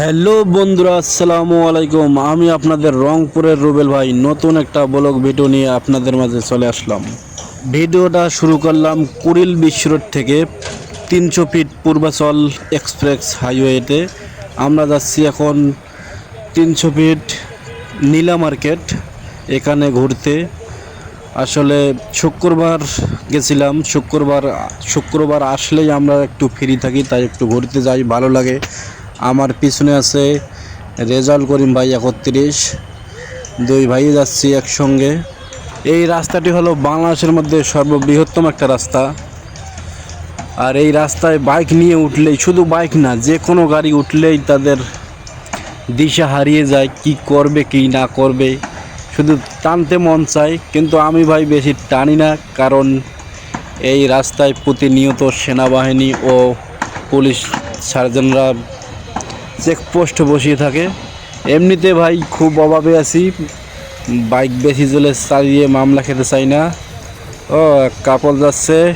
Hello বন্ধুরা, আসসালামু আলাইকুম। আমি আপনাদের রংপুরের রুবেল ভাই। নতুন একটা ব্লগ ভিডিও নিয়ে আপনাদের মাঝে চলে আসলাম। ভিডিওটা শুরু করলাম কুড়িল বিশ্ব রোড থেকে তিনশো ফিট পূর্বাচল এক্সপ্রেস হাইওয়েতে। আমরা যাচ্ছি এখন তিনশো ফিট নীলা মার্কেট, এখানে ঘুরতে। আসলে শুক্রবার গেছিলাম। শুক্রবার শুক্রবার আসলেই আমরা একটু ফ্রি থাকি, তাই একটু ঘুরতে যাই, ভালো লাগে। আমার পিছনে আছে রেজাল্ট করিম ভাই একত্রিশ। দুই ভাই যাচ্ছি একসঙ্গে। এই রাস্তাটি হলো বাংলাদেশের মধ্যে সর্ববৃহত্তম একটা রাস্তা। আর এই রাস্তায় বাইক নিয়ে উঠলেই, শুধু বাইক না, যে কোনো গাড়ি উঠলেই তাদের দিশা হারিয়ে যায়, কি করবে, কি না করবে। শুধু টানতে মন চায়, কিন্তু আমি ভাই বেশি টানি না, কারণ এই রাস্তায় প্রতিনিয়ত সেনাবাহিনী ও পুলিশ সার্জনরা চেকপোস্ট বসিয়ে থাকে। এমনিতে ভাই খুব অভাবে আছি। বাইক বেশি জলে চালিয়ে মামলা খেতে চাই না। ও কাপল যাচ্ছে।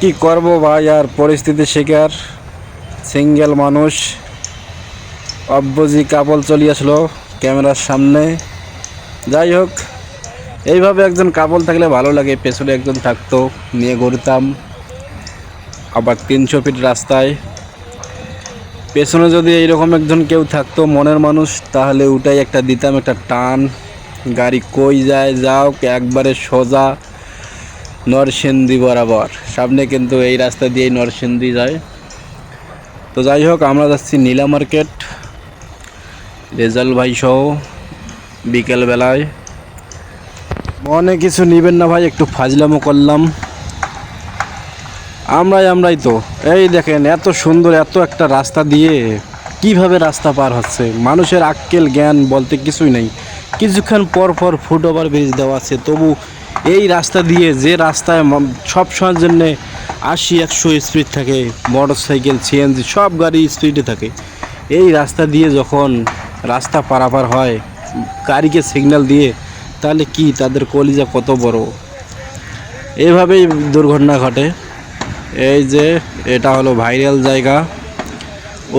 কি করব ভাই, আর পরিস্থিতি শিকার। সিঙ্গেল মানুষ। অব্যজি কাপল চলে আসলো ক্যামেরার সামনে। যাই হোক, এইভাবে একজন কাপল থাকলে ভালো লাগে, পেছনে একজন থাকতো, নিয়ে ঘুরতাম। আবার তিনশো ফিট রাস্তায়। পেছনে যদি এইরকম একজন কেউ থাকতো, মনের মানুষ, তাহলে ওটাই একটা দিতাম একটা টান। গাড়ি কই যায়, যাও, একবারে সোজা নরসিংদী বরাবর। সামনে কিন্তু এই রাস্তা দিয়েই নরসিংদী যায়। তো যাই হোক, আমরা যাচ্ছি নীলা মার্কেট। রেজাল্ট ভাই সহ বিকেলবেলায়। মনে কিছু নিবেন না ভাই, একটু ফাজলামো করলাম। আমরাই আমরাই তো। এই দেখেন, এত সুন্দর এত একটা রাস্তা দিয়ে কীভাবে রাস্তা পার হচ্ছে? মানুষের আক্কেল জ্ঞান বলতে কিছুই নেই। কিছুক্ষণ পর পর ফুট ওভার ব্রিজ দেওয়া আছে। তবু এই রাস্তা দিয়ে যে রাস্তায় ম- সব সময়ের জন্যে আশি, একশো স্পিড থাকে মোটর সাইকেল সিএনজি সব গাড়ি স্পিডে থাকে। এই রাস্তা দিয়ে যখন রাস্তা পারাপার হয়, গাড়িকে সিগন্যাল দিয়ে, তাহলে কি তাদের কলিজা কত বড়? এভাবেই দুর্ঘটনা ঘটে। এই যে, এটা হলো ভাইরাল জায়গা।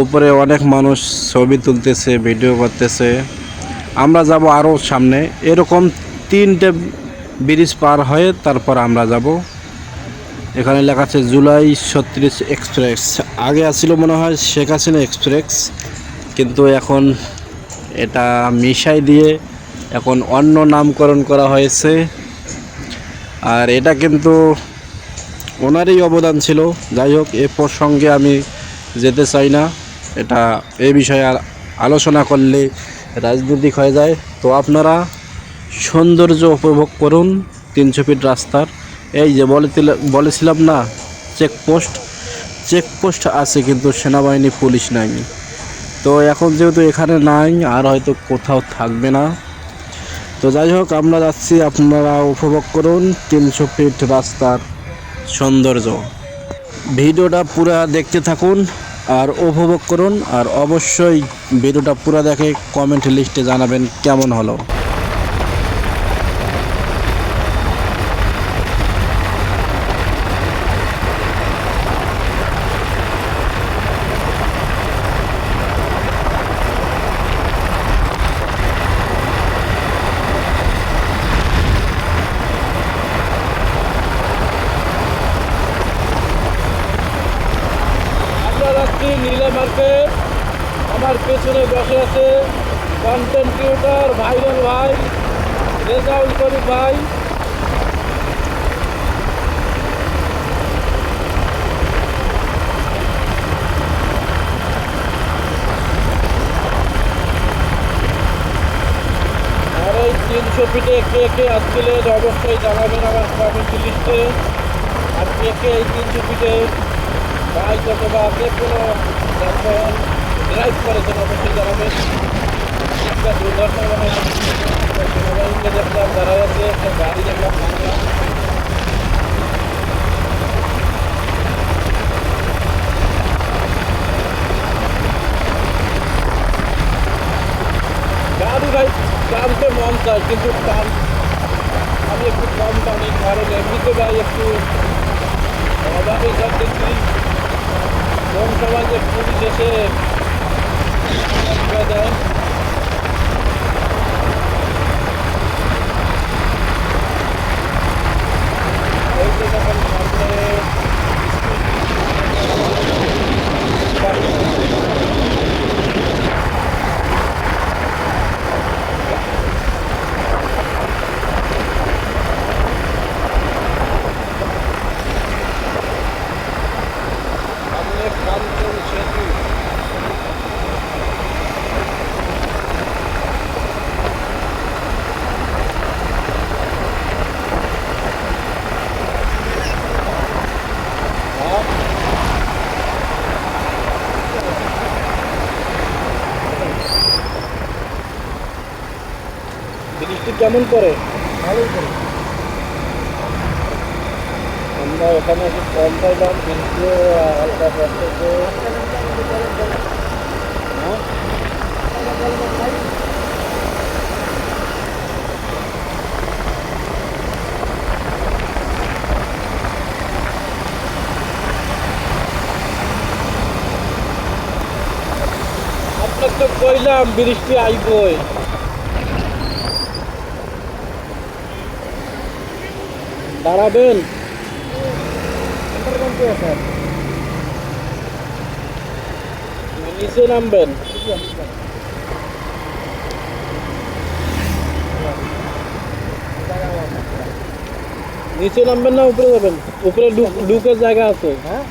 উপরে অনেক মানুষ ছবি তুলতেছে, ভিডিও করতেছে। আমরা যাব আরও সামনে। এরকম তিনটে ব্রিজ পার হয়ে তারপর আমরা যাব। এখানে লেখা আছে জুলাই ছত্রিশ এক্সপ্রেস। আগে আসছিল মনে হয় শেখ হাসিনা এক্সপ্রেস, কিন্তু এখন এটা মিশাই দিয়ে এখন অন্য নামকরণ করা হয়েছে। আর এটা কিন্তু ওনারই অবদান ছিল। যাই হোক, এ প্রসঙ্গে আমি যেতে চাই না। এটা, এ বিষয়ে আলোচনা করলে রাজনৈতিক হয়ে যায়। তো আপনারা সৌন্দর্য উপভোগ করুন তিনশো ফিট রাস্তার। এই যে বলেছিল- বলেছিলাম না, চেকপোস্ট। চেকপোস্ট আছে কিন্তু সেনাবাহিনী, পুলিশ নাই। তো এখন যেহেতু এখানে নাই, আর হয়তো কোথাও থাকবে না। তো যাই হোক, আমরা যাচ্ছি, আপনারা উপভোগ করুন তিনশো ফিট রাস্তার সৌন্দর্য। ভিডিওটা পুরা দেখতে থাকুন আর উপভোগ করুন আর অবশ্যই ভিডিওটা পুরা দেখে কমেন্ট লিস্টে জানাবেন কেমন হলো। যাচ্ছি নীলা মার্কেট আমার পেছনে বসে আছে কন্টেন্ট ক্রিয়েটার ভাইরাল ভাই, রেজাউল করি ভাই। তিনশো ফিটে কে কে আসছিলেন, অবশ্যই জানাবেন আমার কমেন্ট লিস্টে আর কে কে এই তিনশো ফিটে বাইক অথবা যে কোনো যানবাহন ড্রাইভ করেছেন অবশ্যই জানাবেন একটা দুর্ঘটনা মানে একটা সেনাবাহিনীকে দেখলাম দাঁড়ায় আছে একটা গাড়ি দেখলাম ভাঙলাম গাড়ি ভাই টানতে মন চায় কিন্তু টান আমি একটু কম টানি কারণ এমনিতে ভাই একটু অভাবে সব দেখছি কোন সময় যে পুলিশ এসে ঢুকে দেয় এই যে দেখেন সামনে সামনে কাঞ্চন সেতু হ্যাঁ? বৃষ্টি কেমন করে? ভালোই করে। আমরা ওখানে একটু কম পাইলাম কিন্তু হালকা হ্যাঁ? আপনার তো কইলাম বৃষ্টি আইবই। দাঁড়াবেন। নিচে নামবেন। নিচে নামবেন না উপরে যাবেন। উপরে ঢুক- জায়গা আছে। হ্যাঁ